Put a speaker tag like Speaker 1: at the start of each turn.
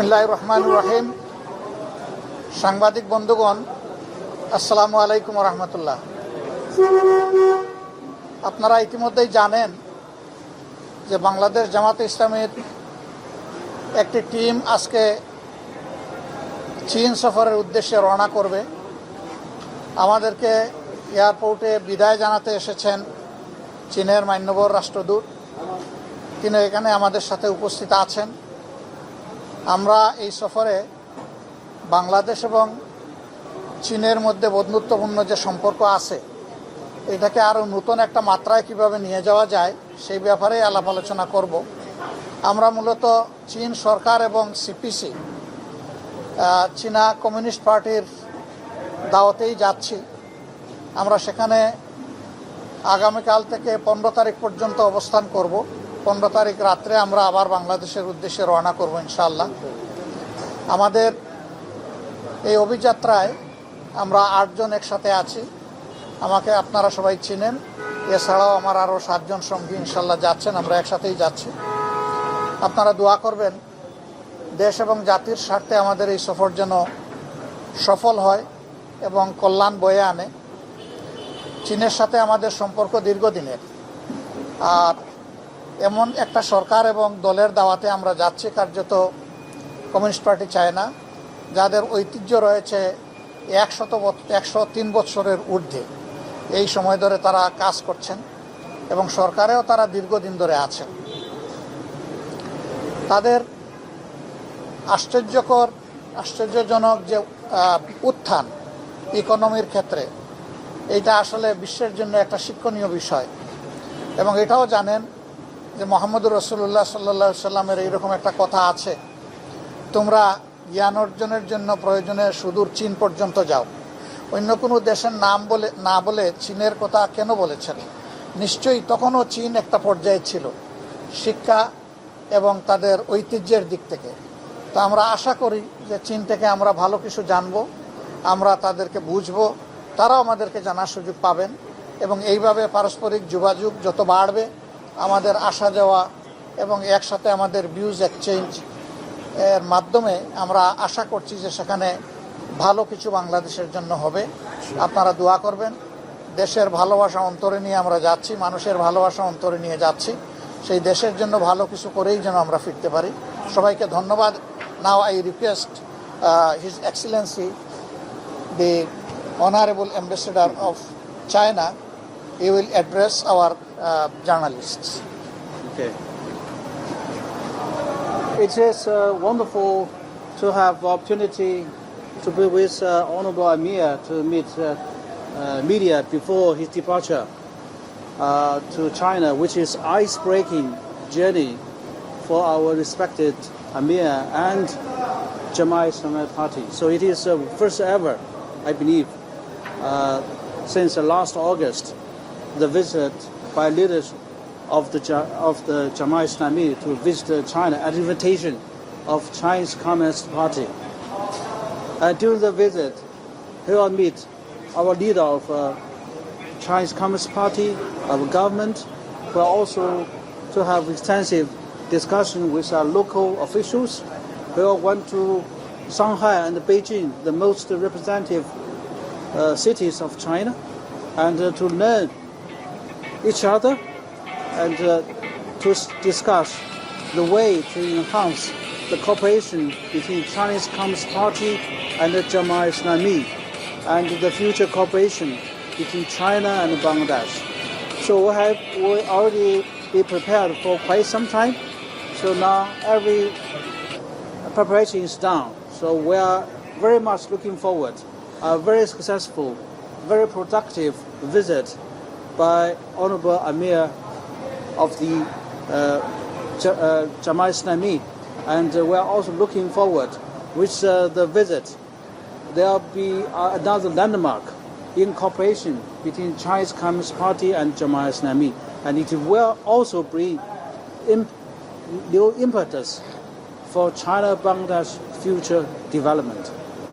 Speaker 1: বিসমিল্লাহ রহমান রাহিম সাংবাদিক বন্ধুগণ, আসসালামু আলাইকুম রহমতুল্লাহ আপনারা ইতিমধ্যেই জানেন যে বাংলাদেশ জামাত ইসলামের একটি টিম আজকে চীন সফরের উদ্দেশ্যে রওনা করবে। আমাদেরকে এয়ারপোর্টে বিদায় জানাতে এসেছেন চীনের মান্যবর রাষ্ট্রদূত। তিনি এখানে আমাদের সাথে উপস্থিত আছেন। আমরা এই সফরে বাংলাদেশ এবং চীনের মধ্যে বন্ধুত্বপূর্ণ যে সম্পর্ক আছে, এটাকে আরও নতুন একটা মাত্রায় কীভাবে নিয়ে যাওয়া যায়, সেই ব্যাপারে আলাপ আলোচনা করব। আমরা মূলত চীন সরকার এবং সিপিসি চীনা কমিউনিস্ট পার্টির দাওয়াতেই যাচ্ছি। আমরা সেখানে আগামীকাল থেকে পনেরো তারিখ পর্যন্ত অবস্থান করব। পনেরো তারিখ রাত্রে আমরা আবার বাংলাদেশের উদ্দেশ্যে রওনা করব ইনশাল্লাহ আমাদের এই অভিযাত্রায় আমরা আটজন একসাথে আছি। আমাকে আপনারা সবাই চিনেন। এছাড়াও আমার আরও সাতজন সঙ্গী ইনশাল্লাহ যাচ্ছেন, আমরা একসাথেই যাচ্ছি। আপনারা দোয়া করবেন, দেশ এবং জাতির স্বার্থে আমাদের এই সফর যেন সফল হয় এবং কল্যাণ বয়ে আনে। চীনের সাথে আমাদের সম্পর্ক দীর্ঘদিনের। আর এমন একটা সরকার এবং দলের দাওয়াতে আমরা যাচ্ছি, কার্যত কমিউনিস্ট পার্টি চায় না, যাদের ঐতিহ্য রয়েছে একশত একশো তিন বৎসরের ঊর্ধ্বে। এই সময় ধরে তারা কাজ করছেন এবং সরকারেও তারা দীর্ঘদিন ধরে আছেন। তাদের আশ্চর্যকর, আশ্চর্যজনক যে উত্থান ইকোনমির ক্ষেত্রে, এইটা আসলে বিশ্বের জন্য একটা শিক্ষণীয় বিষয় এবং এটাও জানেন যে মোহাম্মদুর রসুল্লাহ সাল্লা সাল্লামের এইরকম একটা কথা আছে। তোমরা জ্ঞান অর্জনের জন্য প্রয়োজনে সুদূর চীন পর্যন্ত যাও। অন্য কোনো দেশের নাম বলে, না বলে চীনের কথা কেন বলেছেন? নিশ্চয়ই তখনও চীন একটা পর্যায়ে ছিল। শিক্ষা এবং তাদের ঐতিহ্যের দিক থেকে। তো আমরা আশা করি যে চীন থেকে আমরা ভালো কিছু জানব, আমরা তাদেরকে বুঝব, তারাও আমাদেরকে জানার সুযোগ পাবেন এবং এইভাবে পারস্পরিক যোগাযোগ যত বাড়বে আমাদের আসা যাওয়া এবং একসাথে আমাদের ভিউজ এক্সচেঞ্জ এর মাধ্যমে আমরা আশা করছি যে সেখানে ভালো কিছু বাংলাদেশের জন্য হবে। আপনারা দোয়া করবেন। দেশের ভালোবাসা অন্তরে নিয়ে আমরা যাচ্ছি, মানুষের ভালোবাসা অন্তরে নিয়ে যাচ্ছি। সেই দেশের জন্য ভালো কিছু করেই যেন আমরা ফিরতে পারি। সবাইকে ধন্যবাদ। Now I request his excellency the honourable ambassador of China he will address our uh, journalists.
Speaker 2: Okay. It is uh, wonderful to have the opportunity to be with uh, Honorable Amir to meet uh, uh, media before his departure uh, to China, which is ice-breaking journey for our respected Amir and Jamaat Islamic Party. So it is uh, first ever, I believe, uh, since last August, the visit by leaders of the of the Jamaat Islami to visit China at invitation of Chinese Communist Party. Uh, during the visit, he will meet our leader of uh, Chinese Communist Party, our government, but also to have extensive discussion with our local officials. We will went to Shanghai and Beijing, the most representative uh, cities of China, and uh, to learn each other and uh, to discuss the way to enhance the cooperation between Chinese Communist Party and the Jamaat Islami and the future cooperation between China and Bangladesh. So we have we already be prepared for quite some time. So now every preparation is done. So we are very much looking forward a very successful, very productive visit by Honorable Amir of the uh, Ja- uh, Jamaat Islami, and uh, we are also looking forward with uh, the visit. There will be another landmark in cooperation between Chinese Communist Party and Jamaat Islami, and it will also bring imp- new impetus for China-Bangladesh future development.